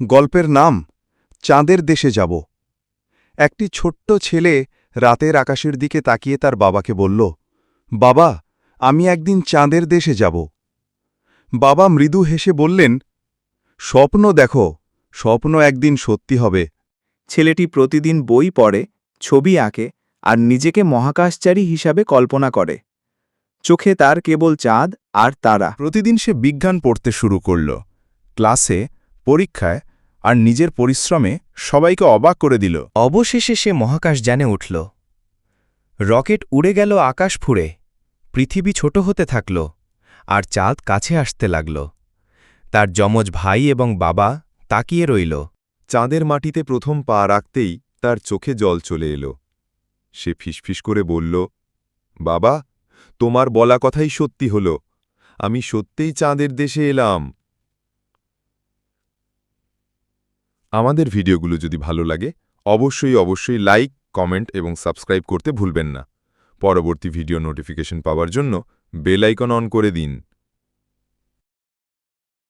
গল্পের নাম, চাঁদের দেশে যাব। একটি ছোট্ট ছেলে রাতের আকাশের দিকে তাকিয়ে তার বাবাকে বলল, বাবা, আমি একদিন চাঁদের দেশে যাব। বাবা মৃদু হেসে বললেন, স্বপ্ন দেখো, স্বপ্ন একদিন সত্যি হবে। ছেলেটি প্রতিদিন বই পড়ে, ছবি আঁকে আর নিজেকে মহাকাশচারী হিসাবে কল্পনা করে। চোখে তার কেবল চাঁদ আর তারা। প্রতিদিন সে বিজ্ঞান পড়তে শুরু করল। ক্লাসে, পরীক্ষায় আর নিজের পরিশ্রমে সবাইকে অবাক করে দিল। অবশেষে সে মহাকাশ জানে উঠল। রকেট উড়ে গেল আকাশ ফুঁড়ে পৃথিবী ছোট হতে থাকল আর চাঁদ কাছে আসতে লাগল। তার যমজ ভাই এবং বাবা তাকিয়ে রইল। চাঁদের মাটিতে প্রথম পা রাখতেই তার চোখে জল চলে এলো। সে ফিসফিস করে বলল বাবা তোমার বলা কথাই সত্যি হল। আমি সত্যিই চাঁদের দেশে এলাম। আমাদের ভিডিওগুলো যদি ভালো লাগে, অবশ্যই অবশ্যই লাইক, কমেন্ট এবং সাবস্ক্রাইব করতে ভুলবেন না। পরবর্তী ভিডিও নোটিফিকেশন পাওয়ার জন্য বেল আইকন অন করে দিন।